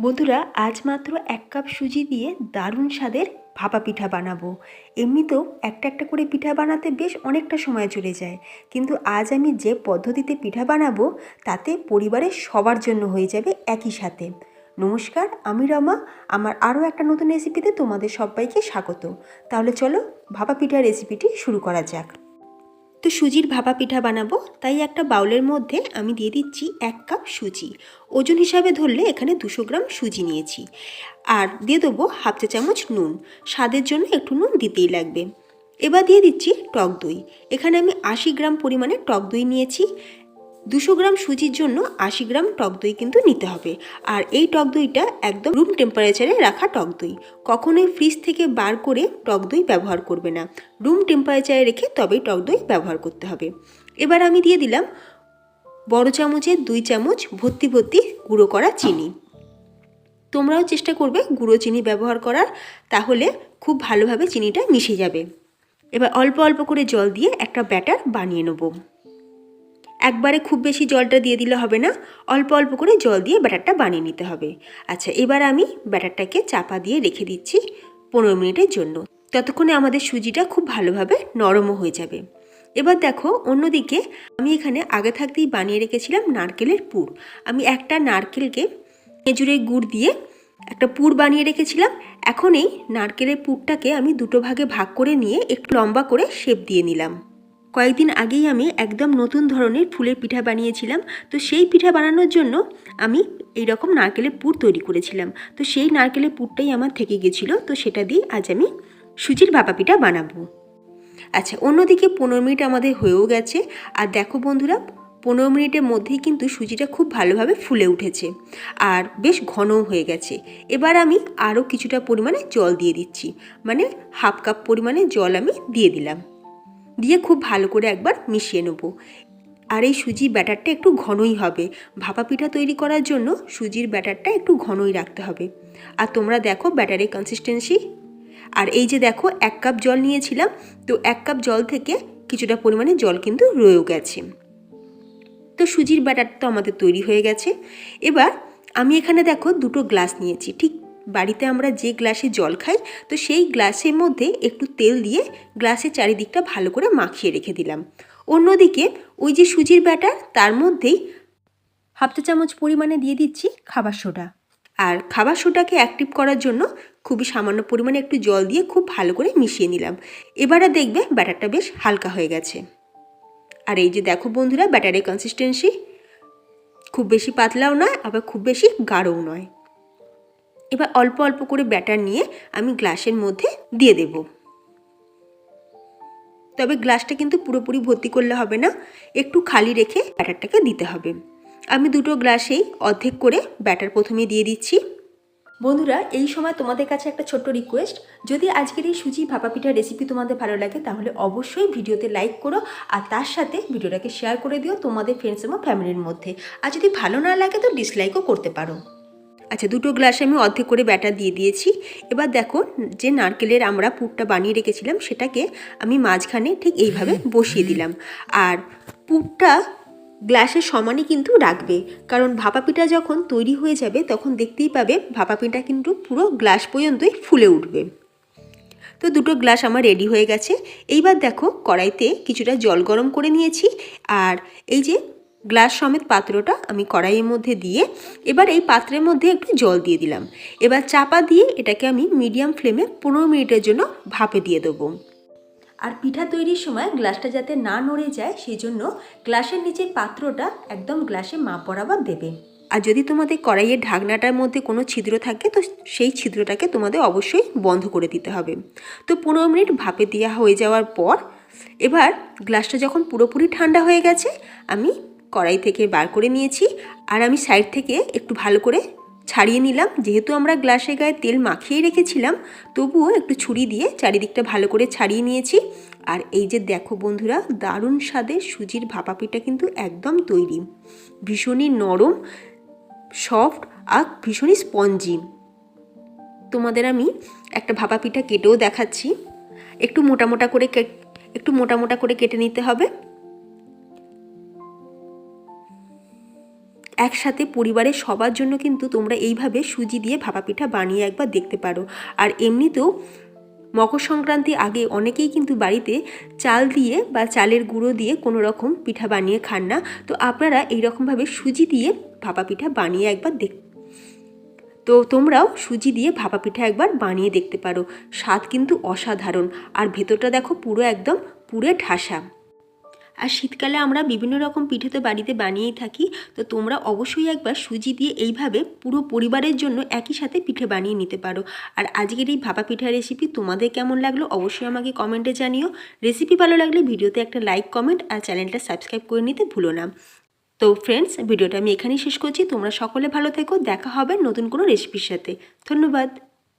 বন্ধুরা, আজ মাত্র এক কাপ সুজি দিয়ে দারুণ স্বাদের ভাপা পিঠা বানাবো। এমনিতেও একটা একটা করে পিঠা বানাতে বেশ অনেকটা সময় চলে যায়। কিন্তু আজ আমি যে পদ্ধতিতে পিঠা বানাবো, তাতে পরিবারের সবার জন্য হয়ে যাবে একই সাথে। নমস্কার, আমি রমা। আমার আরও একটা নতুন রেসিপিতে তোমাদের সবাইকে স্বাগত। তাহলে চলো ভাপা পিঠা রেসিপিটি শুরু করা যাক। তো সুজির ভাপা পিঠা বানাবো, তাই একটা বাউলের মধ্যে আমি দিয়ে দিচ্ছি এক কাপ সুজি। ওজন হিসাবে ধরলে এখানে দুশো গ্রাম সুজি নিয়েছি। আর দিয়ে দেবো হাফ চা চামচ নুন। স্বাদের জন্য একটু নুন দিতেই লাগবে। এবার দিয়ে দিচ্ছি টক দই। এখানে আমি আশি গ্রাম পরিমাণে টক দই নিয়েছি। দুশো গ্রাম সুজির জন্য আশি গ্রাম টক দই কিন্তু নিতে হবে। আর এই টক দইটা একদম রুম টেম্পারেচারে রাখা টক দই। কখনোই ফ্রিজ থেকে বার করে টক দই ব্যবহার করবে না। রুম টেম্পারেচারে রেখে তবেই টক দই ব্যবহার করতে হবে। এবার আমি দিয়ে দিলাম বড় চামচের দুই চামচ ভর্তি ভর্তি গুঁড়ো করা চিনি। তোমরাও চেষ্টা করবে গুঁড়ো চিনি ব্যবহার করার, তাহলে খুব ভালোভাবে চিনিটা মিশে যাবে। এবার অল্প অল্প করে জল দিয়ে একটা ব্যাটার বানিয়ে নেব। একবারে খুব বেশি জলটা দিয়ে দিলে হবে না। অল্প অল্প করে জল দিয়ে ব্যাটারটা বানিয়ে নিতে হবে। আচ্ছা এবার আমি ব্যাটারটাকে চাপা দিয়ে রেখে দিচ্ছি পনেরো মিনিটের জন্য। ততক্ষণে আমাদের সুজিটা খুব ভালোভাবে নরমও হয়ে যাবে। এবার দেখো, অন্যদিকে আমি এখানে আগে থাকতেই বানিয়ে রেখেছিলাম নারকেলের পুর। আমি একটা নারকেলকে খেজুরের গুড় দিয়ে একটা পুর বানিয়ে রেখেছিলাম। এখন এই নারকেলের পুরটাকে আমি দুটো ভাগে ভাগ করে নিয়ে একটু লম্বা করে শেপ দিয়ে নিলাম। কয়েকদিন আগেই আমি একদম নতুন ধরনের ফুলের পিঠা বানিয়েছিলাম। তো সেই পিঠা বানানোর জন্য আমি এই রকম নারকেলের পুর তৈরি করেছিলাম। তো সেই নারকেলের পুরটাই আমার থেকে গেছিল। তো সেটা দিয়ে আজ আমি সুজির ভাপা পিঠা বানাবো। আচ্ছা অন্যদিকে পনেরো মিনিট আমাদের হয়েও গেছে। আর দেখো বন্ধুরা, পনেরো মিনিটের মধ্যেই কিন্তু সুজিটা খুব ভালোভাবে ফুলে উঠেছে। আর বেশ ঘনও হয়ে গেছে। এবার আমি আরও কিছুটা পরিমাণে জল দিয়ে দিচ্ছি। মানে হাফ কাপ পরিমাণে জল আমি দিয়ে দিলাম। দিয়ে খুব ভালো করে একবার মিশিয়ে নেব। আর এই সুজির ব্যাটারটা একটু ঘনই হবে। ভাপা পিঠা তৈরি করার জন্য সুজির ব্যাটারটা একটু ঘনই রাখতে হবে। আর তোমরা দেখো ব্যাটারের কনসিস্টেন্সি আর এই যে দেখো এক কাপ জল নিয়েছিলাম, তো এক কাপ জল থেকে কিছুটা পরিমাণে জল কিন্তু রয়েও গেছে। তো সুজির ব্যাটার তো আমাদের তৈরি হয়ে গেছে। এবার আমি এখানে দেখো দুটো গ্লাস নিয়েছি, ঠিক বাড়িতে আমরা যে গ্লাসে জল খাই, তো সেই গ্লাসের মধ্যে একটু তেল দিয়ে গ্লাসের চারিদিকটা ভালো করে মাখিয়ে রেখে দিলাম। অন্যদিকে ওই যে সুজির ব্যাটার, তার মধ্যেই হাফ চামচ পরিমাণে দিয়ে দিচ্ছি খাবার সোডা। আর খাবার সোডাকে অ্যাক্টিভ করার জন্য খুবই সামান্য পরিমাণে একটু জল দিয়ে খুব ভালো করে মিশিয়ে নিলাম। এবারে দেখবে ব্যাটারটা বেশ হালকা হয়ে গেছে। আর এই যে দেখো বন্ধুরা, ব্যাটারের কনসিস্টেন্সি খুব বেশি পাতলাও নয়, আবার খুব বেশি গাঢ়ও নয়। এবার অল্প অল্প করে ব্যাটার নিয়ে আমি গ্লাসের মধ্যে দিয়ে দেব। তবে গ্লাসটা কিন্তু পুরোপুরি ভর্তি করলে হবে না, একটু খালি রেখে ব্যাটারটাকে দিতে হবে। আমি দুটো গ্লাসেই অর্ধেক করে ব্যাটার প্রথমে দিয়ে দিচ্ছি। বন্ধুরা, এই সময় তোমাদের কাছে একটা ছোট্ট রিকোয়েস্ট যদি আজকের এই সুজি ভাপা পিঠার রেসিপি তোমাদের ভালো লাগে, তাহলে অবশ্যই ভিডিওতে লাইক করো, আর তার সাথে ভিডিওটাকে শেয়ার করে দিও তোমাদের ফ্রেন্ডস এবং ফ্যামিলির মধ্যে। আর যদি ভালো না লাগে, তো ডিসলাইকও করতে পারো। আচ্ছা দুটো গ্লাসে আমি অর্ধেক করে ব্যাটার দিয়ে দিয়েছি। এবার দেখো যে নারকেলের আমরা পুরটা বানিয়ে রেখেছিলাম সেটাকে আমি মাঝখানে ঠিক এইভাবে বসিয়ে দিলাম। আর পুরটা গ্লাসের সমানই কিন্তু রাখবে কারণ ভাপা পিঠা যখন তৈরি হয়ে যাবে তখন দেখতেই পাবে ভাপা পিঠা কিন্তু পুরো গ্লাস পর্যন্তই ফুলে উঠবে। তো দুটো গ্লাস আমার রেডি হয়ে গেছে। এইবার দেখো কড়াইতে কিছুটা জল গরম করে নিয়েছি আর এই যে গ্লাস সমেত পাত্রটা আমি কড়াইয়ের মধ্যে দিয়ে এবার এই পাত্রের মধ্যে একটু জল দিয়ে দিলাম। এবার চাপা দিয়ে এটাকে আমি মিডিয়াম ফ্লেমে পনেরো মিনিটের জন্য ভাপে দিয়ে দেবো। আর পিঠা তৈরির সময় গ্লাসটা যাতে না নড়ে যায়, সেই জন্য গ্লাসের নিচে পাত্রটা একদম গ্লাসে মাপ বরাবর দেবে। আর যদি তোমাদের কড়াইয়ের ঢাকনাটার মধ্যে কোনো ছিদ্র থাকে, তো সেই ছিদ্রটাকে তোমাদের অবশ্যই বন্ধ করে দিতে হবে। তো পনেরো মিনিট ভাপে দেওয়া হয়ে যাওয়ার পর, এবার গ্লাসটা যখন পুরোপুরি ঠান্ডা হয়ে গেছে, আমি কড়াই থেকে বার করে নিয়েছি আর আমি সাইড থেকে একটু ভালো করে ছাড়িয়ে নিলাম। যেহেতু আমরা গ্লাসে গায়ে তেল মাখিয়ে রেখেছিলাম, তবুও একটু ছুরি দিয়ে চারিদিকটা ভালো করে ছাড়িয়ে নিয়েছি। আর এই যে দেখো বন্ধুরা, দারুণ স্বাদের সুজির ভাপা পিঠা কিন্তু একদম তৈরি। ভীষণই নরম, সফট আর ভীষণই স্পঞ্জি। তোমাদের আমি একটা ভাপা পিঠা কেটেও দেখাচ্ছি। একটু মোটা মোটা করে একটু মোটা মোটা করে কেটে নিতে হবে। একসাথে পরিবারের সবার জন্য কিন্তু তোমরা এইভাবে সুজি দিয়ে ভাপা পিঠা বানিয়ে একবার দেখতে পারো। আর এমনিতেও মকর সংক্রান্তি আগে অনেকেই কিন্তু বাড়িতে চাল দিয়ে বা চালের গুঁড়ো দিয়ে কোনো রকম পিঠা বানিয়ে খান না। তো আপনারা এইরকমভাবে সুজি দিয়ে ভাপা পিঠা বানিয়ে একবার দেখ, তো তোমরাও সুজি দিয়ে ভাপা পিঠা একবার বানিয়ে দেখতে পারো। স্বাদ কিন্তু অসাধারণ। আর ভেতরটা দেখো পুরো একদম পুরে ঠাসা। আর শীতকালে আমরা বিভিন্ন রকম পিঠে তো বাড়িতে বানিয়েই থাকি, তো তোমরা অবশ্যই একবার সুজি দিয়ে এইভাবে পুরো পরিবারের জন্য একই সাথে পিঠে বানিয়ে নিতে পারো। আর আজকের এই ভাপা পিঠা রেসিপি তোমাদের কেমন লাগল অবশ্যই আমাকে কমেন্টে জানিও। রেসিপি ভালো লাগলে ভিডিওতে একটা লাইক কমেন্ট আর চ্যানেলটা সাবস্ক্রাইব করে নিতে ভুলো না। তো ফ্রেন্ডস ভিডিওটা আমি এখানেই শেষ করছি। তোমরা সকলে ভালো থেকো। দেখা হবে নতুন কোনো রেসিপির সাথে। ধন্যবাদ।